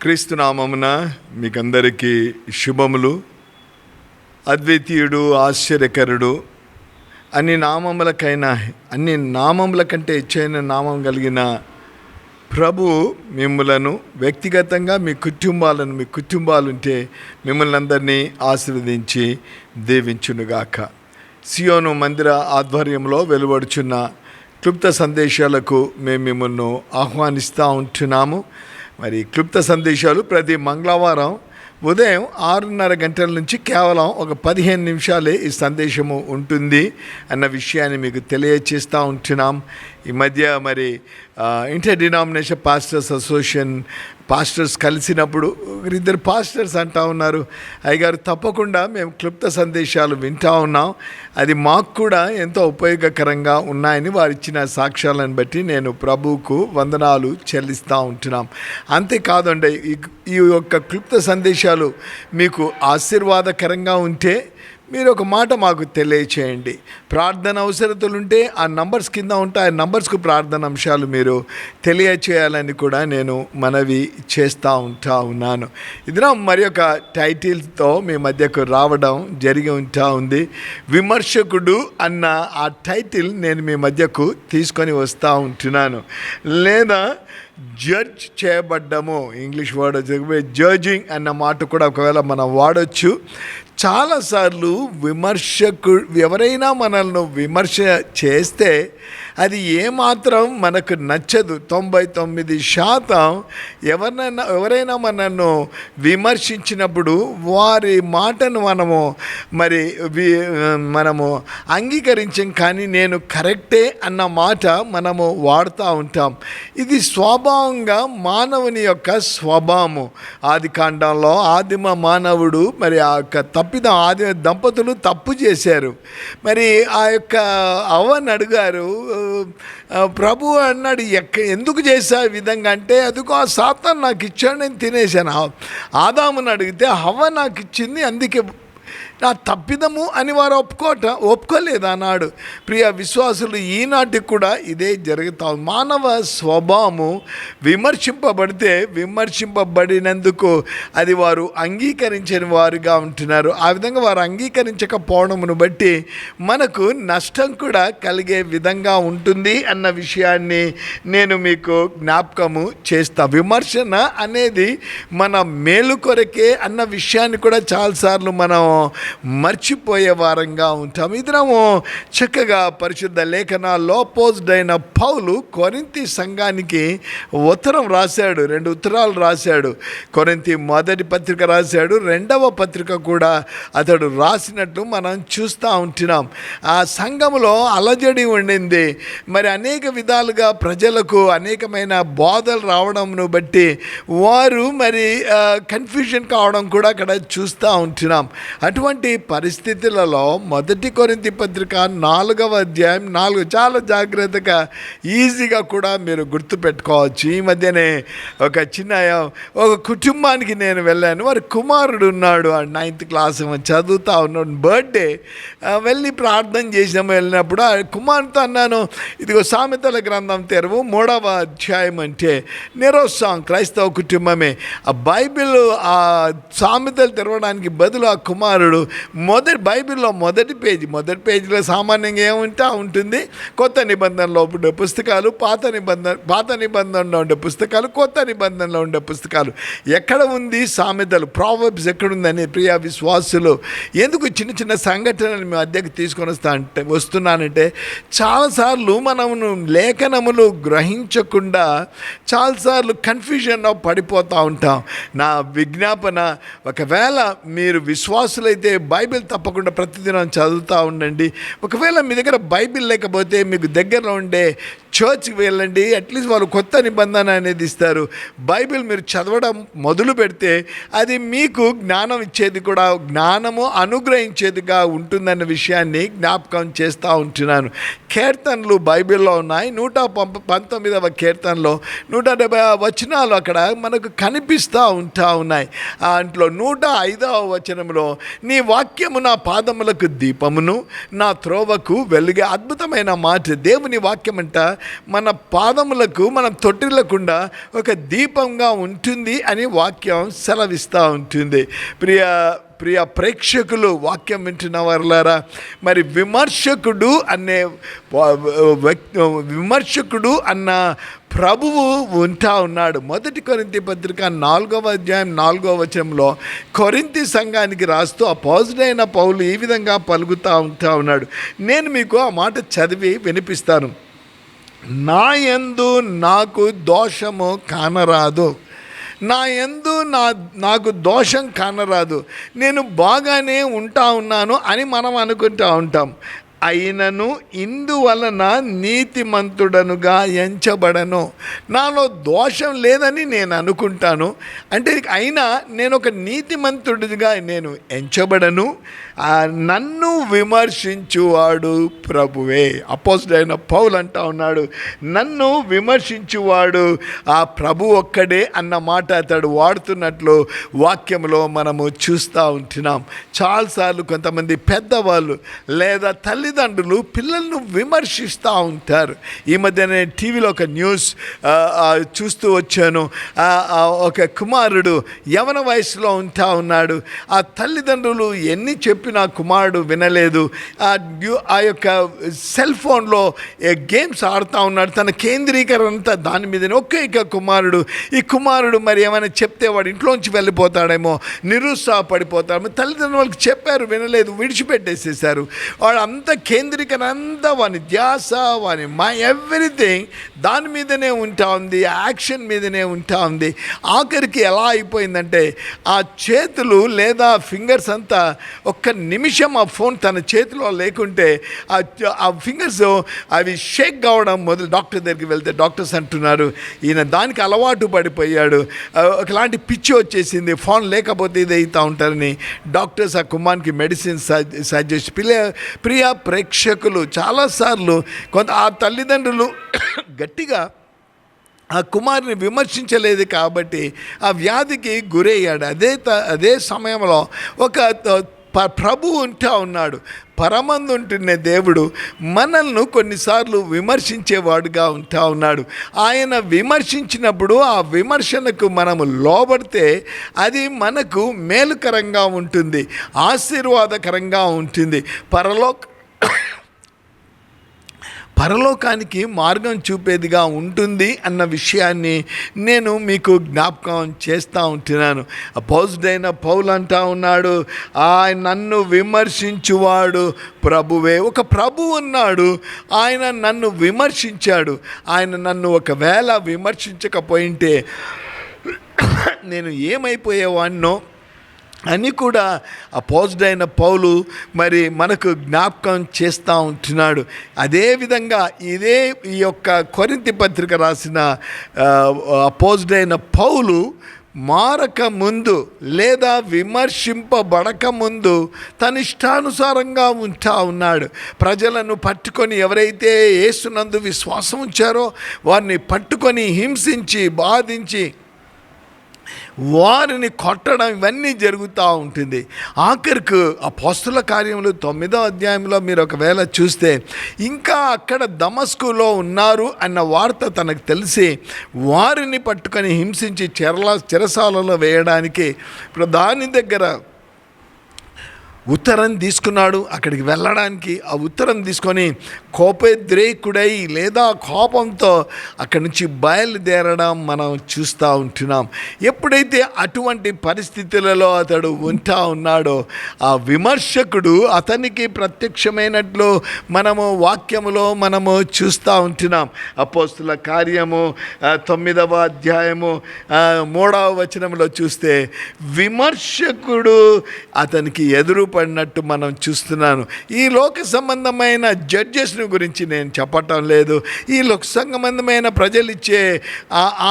క్రీస్తునామమున మీకందరికీ శుభములు. అద్వితీయుడు ఆశ్చర్యకరుడు అన్ని నామములకైనా అన్ని నామముల కంటే ఇచ్చైన నామం కలిగిన ప్రభు మిమ్మలను వ్యక్తిగతంగా మీ కుటుంబాలను మీ కుటుంబాలు ఉంటే మిమ్మల్ని అందరినీ ఆశీర్వదించి దీవించునుగాక. సియోను మందిర ఆధ్వర్యంలో వెలువడుచున్న క్లుప్త సందేశాలకు మేము మిమ్మల్ని ఆహ్వానిస్తూ ఉంటున్నాము. మరి క్లుప్త సందేశాలు ప్రతి మంగళవారం ఉదయం ఆరున్నర గంటల నుంచి కేవలం ఒక పదిహేను నిమిషాలే ఈ సందేశము ఉంటుంది అన్న విషయాన్ని మీకు తెలియచేస్తూ ఉంటున్నాం. ఈ మధ్య మరి inter denomination pastors association pastors కలిసినప్పుడు ఇద్దరు పాస్టర్స్ అంటా ఉన్నారు. అయ్యగారు తప్పకుండా మేము క్లుప్త సందేశాలు వింటా ఉన్నాం. అది మాకు కూడా ఎంతో ఉపయోగకరంగా ఉన్నాయని వారు ఇచ్చిన సాక్ష్యాలను బట్టి నేను ప్రభువుకు వందనాలు చెల్లిస్తూ ఉంటున్నాం. అంతేకాదండి ఈ ఈ యొక్క క్లుప్త సందేశాలు మీకు ఆశీర్వాదకరంగా ఉంటే మీరు ఒక మాట మాకు తెలియచేయండి. ప్రార్థన అవసరతలుంటే ఆ నంబర్స్ కింద ఉంటే ఆ నంబర్స్కు ప్రార్థన అంశాలు మీరు తెలియచేయాలని కూడా నేను మనవి చేస్తూ ఉంటా ఉన్నాను. ఇదిన మరి ఒక టైటిల్తో మీ మధ్యకు రావడం జరిగి ఉంటా ఉంది. విమర్శకుడు అన్న ఆ టైటిల్ నేను మీ మధ్యకు తీసుకొని వస్తూ ఉంటున్నాను. లేదా జడ్జ్ చేయబడ్డము ఇంగ్లీష్ వర్డ్ జడ్జింగ్ అన్న మాట కూడా ఒకవేళ మనం వాడచ్చు. చాలాసార్లు విమర్శకు ఎవరైనా మనల్ని విమర్శ చేస్తే అది ఏమాత్రం మనకు నచ్చదు. తొంభై తొమ్మిది శాతం ఎవరినైనా ఎవరైనా మనల్ని విమర్శించినప్పుడు వారి మాటను మనము మరి వి మనము అంగీకరించాం కానీ నేను కరెక్టే అన్న మాట మనము వాడుతూ ఉంటాం. ఇది స్వభావంగా మానవుని యొక్క స్వభావము ఆది కాండంలో ఆదిమ మానవుడు మరి ఆ యొక్క తప్పిదం ఆది దంపతులు తప్పు చేశారు. మరి ఆ యొక్క అవ్వని అడిగారు ప్రభు అన్నాడు ఎక్క ఎందుకు చేసా ఈ విధంగా అంటే అదిగో ఆ సాతాన్ నాకు ఇచ్చాడు నేను తినేశాను. ఆదామని ఆదాముని అడిగితే హవ్వ నాకు ఇచ్చింది అందుకే నా తప్పిదము అని వారు ఒప్పుకోట ఒప్పుకోలేదు అన్నాడు. ప్రియ విశ్వాసులు ఈనాటికి కూడా ఇదే జరుగుతా మానవ స్వభావము విమర్శింపబడితే విమర్శింపబడినందుకు అది వారు అంగీకరించని వారుగా ఉంటున్నారు. ఆ విధంగా వారు అంగీకరించకపోవడమును బట్టి మనకు నష్టం కూడా కలిగే విధంగా ఉంటుంది అన్న విషయాన్ని నేను మీకు జ్ఞాపకము చేస్తా. విమర్శన అనేది మన మేలు కొరకే అన్న విషయాన్ని కూడా చాలాసార్లు మనం మర్చిపోయే వారంగా ఉంటాం. ఇద్దరము చక్కగా పరిశుద్ధ లేఖనాల్లో పోజ్డ్ అయిన పౌలు కొరింతి సంఘానికి ఉత్తరం రాశాడు రెండు ఉత్తరాలు రాశాడు. కొరింతి మొదటి పత్రిక రాశాడు రెండవ పత్రిక కూడా అతడు రాసినట్లు మనం చూస్తూ ఉంటున్నాం. ఆ సంఘములో అలజడి ఉండింది. మరి అనేక విధాలుగా ప్రజలకు అనేకమైన బోధలు రావడంను బట్టి వారు మరి కన్ఫ్యూజన్ కావడం కూడా అక్కడ చూస్తూ ఉంటున్నాం. అటువంటి పరిస్థితులలో మొదటి కొరింతి పత్రిక నాలుగవ అధ్యాయం నాలుగు. చాలా జాగ్రత్తగా ఈజీగా కూడా మీరు గుర్తుపెట్టుకోవచ్చు. ఈ మధ్యనే ఒక చిన్న ఒక కుటుంబానికి నేను వెళ్ళాను. వారి కుమారుడు ఉన్నాడు. ఆ నైన్త్ క్లాస్ చదువుతా ఉన్నాడు. బర్త్డే వెళ్ళి ప్రార్థన చేసినాము. వెళ్ళినప్పుడు ఆ కుమారుతో అన్నాను ఇదిగో సామెతల గ్రంథం తెరవు మూడవ అధ్యాయం అంటే నిరోత్సాహం క్రైస్తవ కుటుంబమే. ఆ బైబిల్ ఆ సామెతలు తెరవడానికి బదులు ఆ కుమారుడు మొదటి బైబిల్లో మొదటి పేజీ మొదటి పేజీలో సామాన్యంగా ఏముంటా? ఉంటుంది. కొత్త నిబంధనలో ఉండే పుస్తకాలు పాత నిబంధన పాత నిబంధనలో ఉండే పుస్తకాలు కొత్త నిబంధనలో ఉండే పుస్తకాలు. ఎక్కడ ఉంది సామెతలు? ప్రావబ్స్ ఎక్కడుందని ప్రియా విశ్వాసులు. ఎందుకు చిన్న చిన్న సంఘటనలు మీ అద్దెకు తీసుకొని వస్తా అంటే వస్తున్నానంటే చాలాసార్లు మనము లేఖనములు గ్రహించకుండా చాలాసార్లు కన్ఫ్యూజన్లో పడిపోతూ ఉంటాం. నా విజ్ఞాపన ఒకవేళ మీరు విశ్వాసులైతే బైబిల్ తప్పకుండా ప్రతిదినం చదువుతూ ఉండండి. ఒకవేళ మీ దగ్గర బైబిల్ లేకపోతే మీకు దగ్గరలో ఉండే చర్చ్కి వెళ్ళండి. అట్లీస్ట్ వాళ్ళు కొత్త నిబంధన అనేది ఇస్తారు. బైబిల్ మీరు చదవడం మొదలు పెడితే అది మీకు జ్ఞానం ఇచ్చేది కూడా జ్ఞానము అనుగ్రహించేదిగా ఉంటుందన్న విషయాన్ని జ్ఞాపకం చేస్తూ ఉంటున్నాను. కీర్తనలు బైబిల్లో ఉన్నాయి. నూట పంతొమ్మిదవ కీర్తనలో నూట డెబ్బై వచనాలు అక్కడ మనకు కనిపిస్తూ ఉంటా ఉన్నాయి. దాంట్లో నూట ఐదవ వచనంలో నీ వాక్యము నా పాదములకు దీపమును నా త్రోవకు వెలుగే. అద్భుతమైన మాట. దేవుని వాక్యం అంట మన పాదములకు మనం తొట్టిల్లకుండా ఒక దీపంగా ఉంటుంది అని వాక్యం సెలవిస్తూ ఉంటుంది. ప్రియ ప్రియ ప్రేక్షకులు వాక్యం వింటున్న వారులారా మరి విమర్శకుడు అనే విమర్శకుడు అన్న ప్రభువు ఉంటా ఉన్నాడు. మొదటి కొరింతి పత్రిక నాలుగవ అధ్యాయం నాలుగవ వచనంలో కొరింతి సంఘానికి రాస్తూ ఆ పాజిటైన పౌలు ఈ విధంగా పలుకుతూ ఉంటా ఉన్నాడు. నేను మీకు ఆ మాట చదివి వినిపిస్తాను. నా యందు నాకు దోషము కానరాదు. నా ఎందు నా నాకు దోషం కానరాదు. నేను బాగానే ఉంటా ఉన్నాను అని మనం అనుకుంటా ఉంటాం. అయినను ఇందువలన నీతిమంతుడనుగా ఎంచబడను. నాలో దోషం లేదని నేను అనుకుంటాను. అంటే అయినా నేను ఒక నీతిమంతుడిగా నేను ఎంచబడను. నన్ను విమర్శించువాడు ప్రభువే. అపోజిట్ అయిన పౌలు అంటా ఉన్నాడు నన్ను విమర్శించువాడు ఆ ప్రభు ఒక్కడే అన్న మాట అతడు వాడుతున్నట్లు వాక్యంలో మనము చూస్తూ ఉంటున్నాం. చాలాసార్లు కొంతమంది పెద్దవాళ్ళు లేదా తల్లిదండ్రులు పిల్లలను విమర్శిస్తూ ఉంటారు. ఈ మధ్య నేను టీవీలో ఒక న్యూస్ చూస్తూ వచ్చాను. ఒక కుమారుడు యవన వయసులో ఉంటా ఉన్నాడు. ఆ తల్లిదండ్రులు ఎన్ని చెప్పిన కుమారుడు వినలేదు. ఆ ఆ యొక్క సెల్ ఫోన్లో గేమ్స్ ఆడుతూ ఉన్నాడు. తన కేంద్రీకరణ అంతా దాని మీదనే. ఒకే ఇక కుమారుడు. ఈ కుమారుడు మరి ఏమైనా చెప్తే వాడు ఇంట్లోంచి వెళ్ళిపోతాడేమో నిరుత్సాహపడిపోతాడేమో. తల్లిదండ్రులు వాళ్ళకి చెప్పారు వినలేదు విడిచిపెట్టేసేసారు వాడు అంత కేంద్రీకరణ అంతా వాని ధ్యాస వాని మా ఎవ్రీథింగ్ దాని మీదనే ఉంటా ఉంది. యాక్షన్ మీదనే ఉంటా ఉంది. ఆఖరికి ఎలా అయిపోయిందంటే ఆ చేతులు లేదా ఫింగర్స్ అంతా ఒక్క నిమిషం ఆ ఫోన్ తన చేతిలో లేకుంటే ఆ ఆ ఫింగర్స్ అవి షేక్ కావడం మొదలు డాక్టర్ దగ్గరికి వెళ్తే డాక్టర్స్ అంటున్నారు ఈయన దానికి అలవాటు పడిపోయాడు. ఒకలాంటి పిచ్చి వచ్చేసింది ఫోన్ లేకపోతే ఇది అవుతూ ఉంటారని డాక్టర్స్ ఆ కుమార్కి మెడిసిన్ సజెస్ట్ ప్రియ ప్రియ ప్రేక్షకులు చాలాసార్లు కొంత ఆ తల్లిదండ్రులు గట్టిగా ఆ కుమారుని విమర్శించలేదు కాబట్టి ఆ వ్యాధికి గురయ్యాడు. అదే త- అదే సమయంలో ఒక ప్రభు ఉంటా ఉన్నాడు. పరమందు ఉంటున్న దేవుడు మనల్ని కొన్నిసార్లు విమర్శించేవాడుగా ఉంటా ఉన్నాడు. ఆయన విమర్శించినప్పుడు ఆ విమర్శనకు మనము లోబడితే అది మనకు మేలుకరంగా ఉంటుంది ఆశీర్వాదకరంగా ఉంటుంది. పరలోక పరలోకానికి మార్గం చూపేదిగా ఉంటుంది అన్న విషయాన్ని నేను మీకు జ్ఞాపకం చేస్తూ ఉంటున్నాను. అపోజిడైన పౌలు అంటా ఉన్నాడు ఆయన నన్ను విమర్శించువాడు ప్రభువే. ఒక ప్రభు ఉన్నాడు ఆయన నన్ను విమర్శించాడు. ఆయన నన్ను ఒకవేళ విమర్శించకపోయింటే నేను ఏమైపోయేవాడినో అని కూడా అపోజ్డ్ అయిన పౌలు మరి మనకు జ్ఞాపకం చేస్తూ ఉంటున్నాడు. అదేవిధంగా ఇదే ఈ యొక్క కొరింతి పత్రిక రాసిన అపోజ్డ్ అయిన పౌలు మారక ముందు లేదా విమర్శింపబడక ముందు తన ఇష్టానుసారంగా ఉంటా ఉన్నాడు. ప్రజలను పట్టుకొని ఎవరైతే ఏసునందు విశ్వాసం ఉంచారో వారిని పట్టుకొని హింసించి బాధించి వారిని కొట్టడం ఇవన్నీ జరుగుతూ ఉంటుంది. ఆఖరికి ఆ పోస్తుల కార్యములు తొమ్మిదో అధ్యాయంలో మీరు ఒకవేళ చూస్తే ఇంకా అక్కడ దమస్కులో ఉన్నారు అన్న వార్త తనకు తెలిసి వారిని పట్టుకొని హింసించి చెరల చెరసాలలో వేయడానికి ప్రధాని దగ్గర ఉత్తరం తీసుకున్నాడు అక్కడికి వెళ్ళడానికి. ఆ ఉత్తరం తీసుకొని కోపద్రేకుడై లేదా కోపంతో అక్కడి నుంచి బయలుదేరడం మనం చూస్తూ ఉంటున్నాం. ఎప్పుడైతే అటువంటి పరిస్థితులలో అతడు ఉంటా ఉన్నాడో ఆ విమర్శకుడు అతనికి ప్రత్యక్షమైనట్లు మనము వాక్యములో మనము చూస్తూ ఉంటున్నాం. అపోస్తుల కార్యము తొమ్మిదవ అధ్యాయము మూడవ వచనంలో చూస్తే విమర్శకుడు అతనికి ఎదురు పడినట్టు మనం చూస్తున్నాను. ఈ లోక సంబంధమైన జడ్జెస్ని గురించి నేను చెప్పటం లేదు. ఈ లోక సంబంధమైన ప్రజలు ఇచ్చే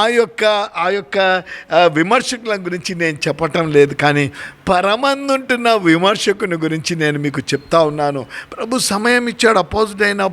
ఆ యొక్క ఆ యొక్క విమర్శకుల గురించి నేను చెప్పటం లేదు. కానీ పరమందుంటున్న విమర్శకుని గురించి నేను మీకు చెప్తా ఉన్నాను. ప్రభు సమయం ఇచ్చాడు అపోజిట్ అయిన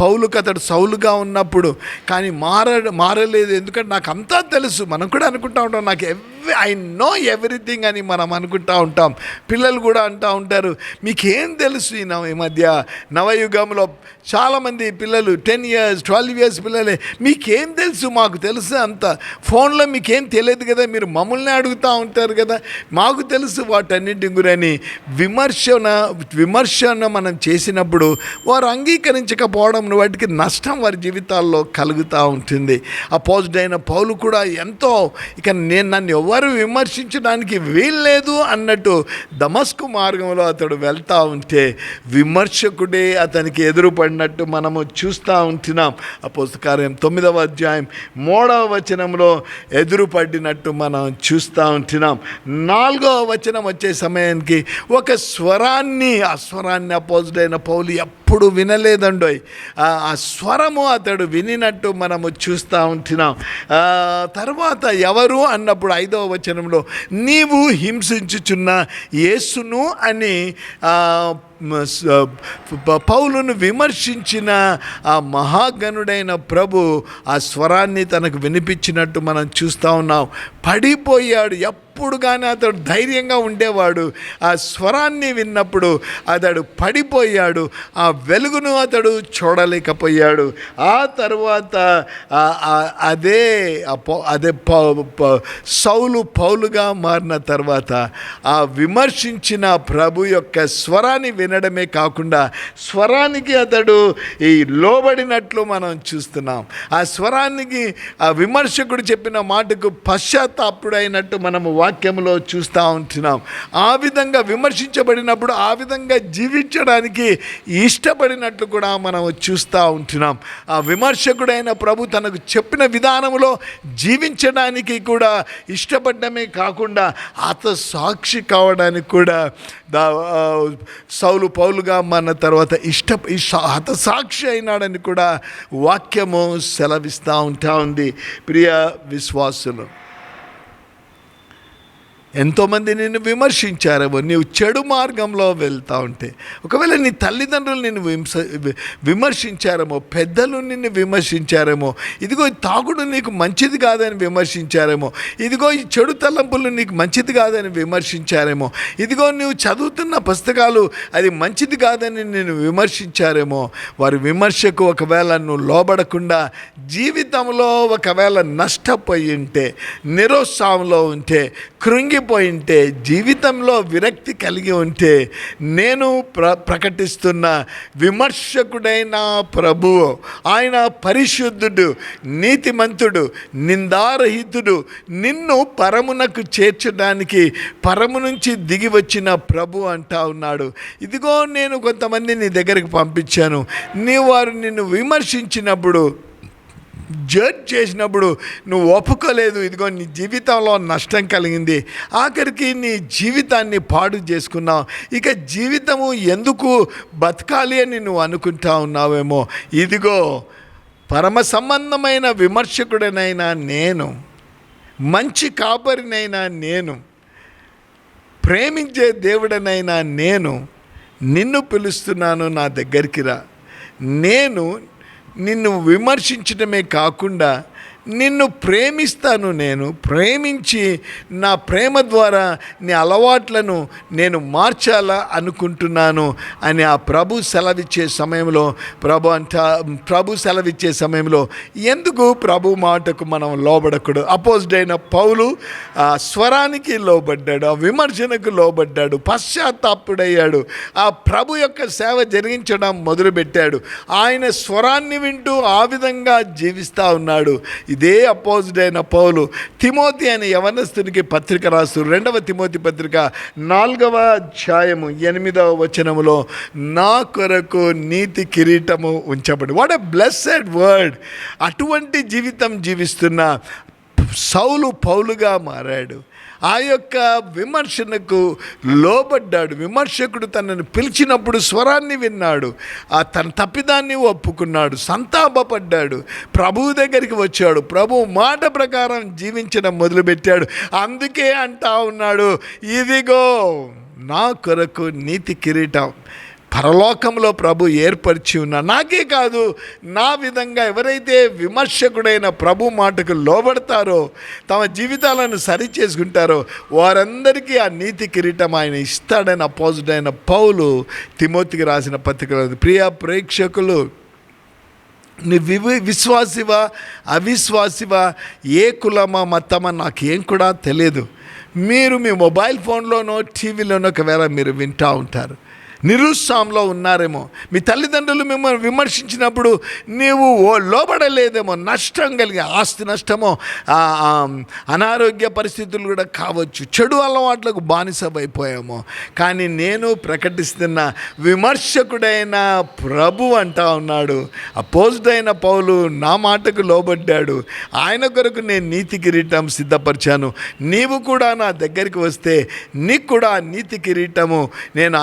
పౌలుకు అతడు సౌలుగా ఉన్నప్పుడు. కానీ మార మారలేదు. ఎందుకంటే నాకు అంతా తెలుసు. మనం కూడా అనుకుంటా ఉంటాం. నాకు ఎవ్రీ ఐ నో ఎవ్రీథింగ్ అని మనం అనుకుంటా ఉంటాం. పిల్లలు కూడా అంటూ ఉంటారు. మీకేం తెలుసు ఈ నవ- ఈ మధ్య నవయుగంలో చాలామంది పిల్లలు టెన్ ఇయర్స్ ట్వెల్వ్ ఇయర్స్ పిల్లలే మీకేం తెలుసు? మాకు తెలుసు అంత. ఫోన్లో మీకేం తెలియదు కదా? మీరు మమ్మల్ని అడుగుతూ ఉంటారు కదా? మాకు తెలుసు వాటన్నింటి గురని విమర్శన విమర్శన మనం చేసినప్పుడు వారు అంగీకరించకపోవడం వాటికి నష్టం వారి జీవితాల్లో కలుగుతూ ఉంటుంది. అపోజిట్ అయిన పౌలు కూడా ఎంతో ఇక నేను నన్ను ఎవరు విమర్శించడానికి వీల్లేదు అన్నట్టు దమస్కు మార్గంలో అతడు వెళ్తూ ఉంటే విమర్శకుడే అతనికి ఎదురుపడినట్టు మనము చూస్తూ ఉంటున్నాం. ఆ పుస్తకాలయం తొమ్మిదవ అధ్యాయం మూడవ వచనంలో ఎదురుపడినట్టు మనం చూస్తూ ఉంటున్నాం. నాలుగవ వచనం వచ్చే సమయానికి ఒక స్వరాన్ని ఆ స్వరాన్ని అపోజిట్ అయిన పౌలు ఎప్పుడు వినలేదండోయ్. ఆ స్వరము అతడు వినినట్టు మనము చూస్తూ ఉంటున్నాం. తర్వాత ఎవరు అన్నప్పుడు ఐదవ వచనంలో నీవు హింసించుచున్న యేసును అని పౌలును విమర్శించిన ఆ మహాగణుడైన ప్రభు ఆ స్వరాన్ని తనకు వినిపించినట్టు మనం చూస్తూ ఉన్నాం. పడిపోయాడు ఎప్పుడు కానీ అతడు ధైర్యంగా ఉండేవాడు. ఆ స్వరాన్ని విన్నప్పుడు అతడు పడిపోయాడు. ఆ వెలుగును అతడు చూడలేకపోయాడు. ఆ తర్వాత అదే అదే సౌలు పౌలుగా మారిన తర్వాత ఆ విమర్శించిన ప్రభు యొక్క స్వరాన్ని వినడమే కాకుండా స్వరానికి అతడు ఈ లోబడినట్లు మనం చూస్తున్నాం. ఆ స్వరానికి ఆ విమర్శకుడు చెప్పిన మాటకు పశ్చాత్తాపుడైనట్టు మనము వాక్యంలో చూస్తూ ఉంటున్నాం. ఆ విధంగా విమర్శించబడినప్పుడు ఆ విధంగా జీవించడానికి ఇష్టపడినట్లు కూడా మనం చూస్తూ ఉంటున్నాం. ఆ విమర్శకుడైన ప్రభు తనకు చెప్పిన విధానంలో జీవించడానికి కూడా ఇష్టపడమే కాకుండా అత సాక్షి కావడానికి కూడా దా సౌలు పౌలుగా మన తర్వాత ఇష్ట ఇష్ట- హత సాక్షి అయినాడని కూడా వాక్యము సెలవిస్తూ ఉంటా ఉంది. ప్రియ విశ్వాసులు ఎంతోమంది నిన్ను విమర్శించారేమో నీవు చెడు మార్గంలో వెళ్తూ ఉంటే. ఒకవేళ నీ తల్లిదండ్రులు నిన్ను విమర్శ విమర్శించారేమో పెద్దలు నిన్ను విమర్శించారేమో ఇదిగో తాగుడు నీకు మంచిది కాదని విమర్శించారేమో ఇదిగో ఈ చెడు తలంపులు నీకు మంచిది కాదని విమర్శించారేమో ఇదిగో నువ్వు చదువుతున్న పుస్తకాలు అది మంచిది కాదని నేను విమర్శించారేమో వారి విమర్శకు ఒకవేళ నువ్వు లోబడకుండా జీవితంలో ఒకవేళ నష్టపోయి ఉంటే నిరుత్సాహంలో ఉంటే కృంగి ఉంటే జీవితంలో విరక్తి కలిగి ఉంటే నేను ప్ర ప్రకటిస్తున్న విమర్శకుడైన ప్రభువు ఆయన పరిశుద్ధుడు నీతిమంతుడు నిందారహితుడు నిన్ను పరమునకు చేర్చడానికి పరము నుంచి దిగి వచ్చిన ప్రభు అంటా ఉన్నాడు. ఇదిగో నేను కొంతమంది నీ దగ్గరికి పంపించాను. నీ వారు నిన్ను విమర్శించినప్పుడు జడ్జ్ చేసినప్పుడు నువ్వు ఒప్పుకోలేదు ఇదిగో నీ జీవితంలో నష్టం కలిగింది ఆఖరికి నీ జీవితాన్ని పాడు చేసుకున్నావు. ఇక జీవితము ఎందుకు బతకాలి అని నువ్వు అనుకుంటా ఉన్నావేమో. ఇదిగో పరమ సంబంధమైన విమర్శకుడనైనా నేను మంచి కాపరినైనా నేను ప్రేమించే దేవుడనైనా నేను నిన్ను పిలుస్తున్నాను నా దగ్గరికి రా. నేను నిన్ను విమర్శించడమే కాకుండా నిన్ను ప్రేమిస్తాను నేను ప్రేమించి నా ప్రేమ ద్వారా నీ అలవాట్లను నేను మార్చాలా అనుకుంటున్నాను అని ఆ ప్రభు సెలవిచ్చే సమయంలో ప్రభు అంట ప్రభు సెలవిచ్చే సమయంలో ఎందుకు ప్రభు మాటకు మనం లోబడకూడదు? అపోజిట్ అయిన పౌలు ఆ స్వరానికి లోబడ్డాడు ఆ విమర్శనకు లోబడ్డాడు పశ్చాత్తాపుడయ్యాడు ఆ ప్రభు యొక్క సేవ జరిగించడం మొదలుపెట్టాడు. ఆయన స్వరాన్ని వింటూ ఆ విధంగా జీవిస్తూ ఉన్నాడు. ఇదే అపోజిట్ అయిన పౌలు తిమోతి అనే యవనస్తునికి పత్రిక రాస్తూ రెండవ తిమోతి పత్రిక నాలుగవ అధ్యాయము ఎనిమిదవ వచనములో నా కొరకు నీతి కిరీటము ఉంచబడి వాట్ ఎ బ్లెస్సెడ్ వర్డ్ అటువంటి జీవితం జీవిస్తున్న సౌలు పౌలుగా మారాడు. ఆ యొక్క విమర్శనకు లోబడ్డాడు. విమర్శకుడు తనను పిలిచినప్పుడు స్వరాన్ని విన్నాడు. ఆ తన తప్పిదాన్ని ఒప్పుకున్నాడు. సంతాపపడ్డాడు. ప్రభువు దగ్గరికి వచ్చాడు. ప్రభు మాట ప్రకారం జీవించడం మొదలుపెట్టాడు. అందుకే అంటా ఉన్నాడు ఇదిగో నా కొరకు నీతి కిరీటం పరలోకంలో ప్రభు ఏర్పరిచి ఉన్న నాకే కాదు నా విధంగా ఎవరైతే విమర్శకుడైన ప్రభు మాటకు లోబడతారో తమ జీవితాలను సరి చేసుకుంటారో వారందరికీ ఆ నీతి కిరీటం ఆయన ఇస్తాడని అపోజిడైన అయిన పౌలు తిమోతికి రాసిన పత్రికలో ప్రియ ప్రేక్షకులు నీ వివి విశ్వాసివా అవిశ్వాసివా ఏ కులమా మతమా నాకేం కూడా తెలియదు. మీరు మీ మొబైల్ ఫోన్లోనో టీవీలోనో ఒకవేళ మీరు వింటూ ఉంటారు. నిరుత్సాహంలో ఉన్నారేమో. మీ తల్లిదండ్రులు మిమ్మల్ని విమర్శించినప్పుడు నీవు ఓ లోబడలేదేమో నష్టం కలిగి ఆస్తి నష్టమో అనారోగ్య పరిస్థితులు కూడా కావచ్చు. చెడు అలవాట్లకు బానిసమైపోయామో కానీ నేను ప్రకటిస్తున్న విమర్శకుడైన ప్రభు అంటా ఉన్నాడు. అపోజ్డ్ అయిన పౌలు నా మాటకు లోబడ్డాడు. ఆయన కొరకు నేను నీతి కిరీటం సిద్ధపరిచాను. నీవు కూడా నా దగ్గరికి వస్తే నీకు కూడా నీతి కిరీటము. నేను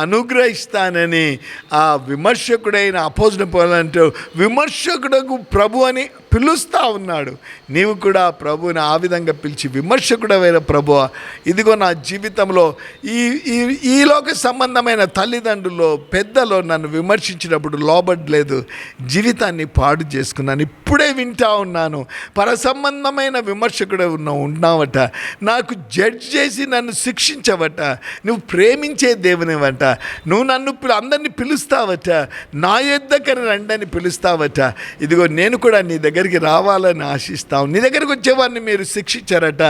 చేస్తానని ఆ విమర్శకుడైన అపోజ్డ్ పోలంటూ విమర్శకుడకు ప్రభు అని పిలుస్తా ఉన్నాడు. నీవు కూడా ప్రభుని ఆ విధంగా పిలిచి విమర్శకుడమైన ప్రభు ఇదిగో నా జీవితంలో ఈ ఈ ఈ సంబంధమైన తల్లిదండ్రులు పెద్దలో నన్ను విమర్శించినప్పుడు లోబడలేదు. జీవితాన్ని పాడు చేసుకున్నాను. ఇప్పుడే వింటా ఉన్నాను. పరసంబంధమైన విమర్శకుడు ఉన్న ఉన్నావట. నాకు జడ్జ్ చేసి నన్ను శిక్షించవట. నువ్వు ప్రేమించే దేవునివట. నువ్వు నన్ను అందరినీ పిలుస్తావట. నా యొద్దకని రండని పిలుస్తావట. ఇదిగో నేను కూడా నీ దగ్గరికి రావాలని ఆశిస్తాం నీ దగ్గరికి వచ్చేవారిని మీరు శిక్షించారట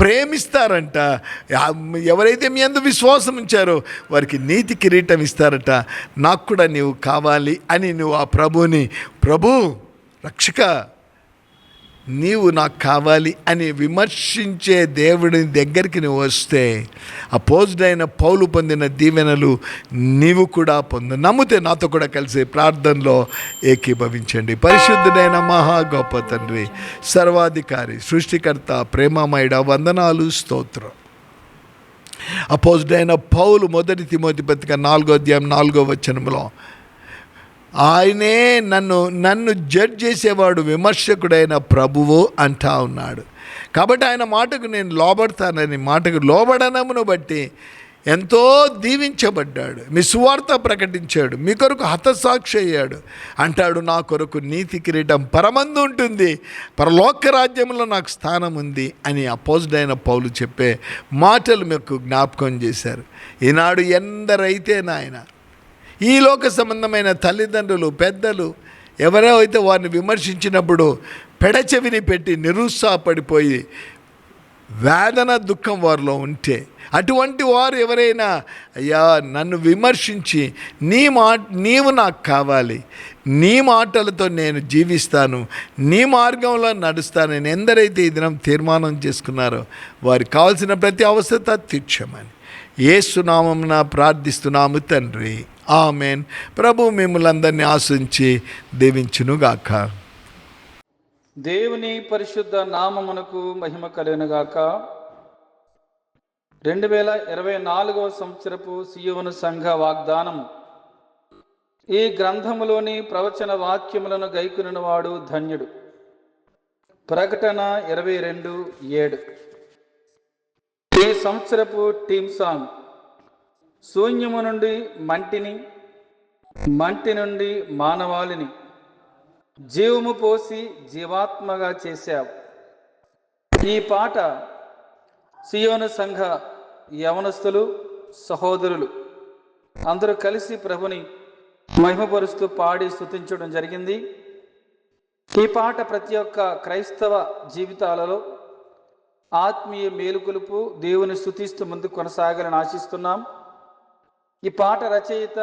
ప్రేమిస్తారంట. ఎవరైతే మీ అందు విశ్వాసం ఉంచారో వారికి నీతి కిరీటం ఇస్తారట. నాకు కూడా నీవు కావాలి అని నువ్వు ఆ ప్రభుని ప్రభు రక్షక నీవు నాకు కావాలి అని విమర్శించే దేవుడి దగ్గరికి నువ్వు వస్తే అపోజ్డ్ అయిన పౌలు పొందిన దీవెనలు నీవు కూడా పొందు. నమ్మితే నాతో కూడా కలిసి ప్రార్థనలో ఏకీభవించండి. పరిశుద్ధుడైన మహా గొప్ప తండ్రి సర్వాధికారి సృష్టికర్త ప్రేమమయుడ వందనాలు స్తోత్రం. అపోజ్డ్ అయిన పౌలు మొదటి తిమోతి పత్రిక నాలుగో అధ్యాయం నాలుగో వచనంలో ఆయనే నన్ను నన్ను జడ్జ్ చేసేవాడు విమర్శకుడైన ప్రభువు అంటా ఉన్నాడు. కాబట్టి ఆయన మాటకు నేను లోబడతానని మాటకు లోబడనమును బట్టి ఎంతో దీవించబడ్డాడు. మీ సువార్త ప్రకటించాడు. మీ కొరకు హతసాక్షి అయ్యాడు. అంటాడు నా కొరకు నీతి కిరీటం పరమందు ఉంటుంది. పరలోక రాజ్యంలో నాకు స్థానం ఉంది అని అపోజిడ్ అయిన పౌలు చెప్పే మాటలు మీకు జ్ఞాపకం చేశారు. ఈనాడు ఎందరైతే నాయన ఈ లోక సంబంధమైన తల్లిదండ్రులు పెద్దలు ఎవరో అయితే వారిని విమర్శించినప్పుడు పెడచెవిని పెట్టి నిరుత్సాహపడిపోయి వేదన దుఃఖం వారిలో ఉంటే అటువంటి వారు ఎవరైనా అయ్యా నన్ను విమర్శించి నీ మా నీవు నాకు కావాలి నీ మాటలతో నేను జీవిస్తాను నీ మార్గంలో నడుస్తానని ఎందరైతే ఈ దినం తీర్మానం చేసుకున్నారో వారికి కావాల్సిన ప్రతి అవసరత తీర్చమని. ఏసునామమున ప్రార్థిస్తున్నాము తండ్రి. ఆమెన్. ప్రభు మిమ్మల్ని అందరినీ ఆశించి దీవించునుగాక. దేవుని పరిశుద్ధ నామమునకు మహిమ కలుగునుగాక. రెండు వేల ఇరవై నాలుగవ సంవత్సరపు సియోను సంఘ వాగ్దానము. ఈ గ్రంథములోని ప్రవచన వాక్యములను గైకునిన వాడు ధన్యుడు. ప్రకటన ఇరవై రెండు ఏడు. ఈ సంవత్సరపు టీమ్ సాంగ్. శూన్యము నుండి మంటిని మంటి నుండి మానవాళిని జీవము పోసి జీవాత్మగా చేశావు. ఈ పాట సియోను సంఘ యవనస్తులు సహోదరులు అందరూ కలిసి ప్రభుని మహిమపరుస్తూ పాడి స్తుతించడం జరిగింది. ఈ పాట ప్రతి ఒక్క క్రైస్తవ జీవితాలలో ఆత్మీయ మేలుకొలుపు దేవుని స్థుతిస్తూ ముందు కొనసాగాలని ఆశిస్తున్నాం. ఈ పాట రచయిత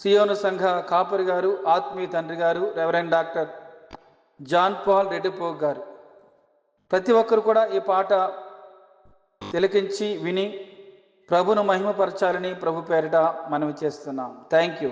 సియోను సంఘ కాపరి గారు ఆత్మీయ తండ్రి గారు reverend doctor John Paul Reddipog గారు. ప్రతి ఒక్కరు కూడా ఈ పాట తిలకించి విని ప్రభును మహిమపరచాలని ప్రభు పేరిట మనవి చేస్తున్నాం. Thank you.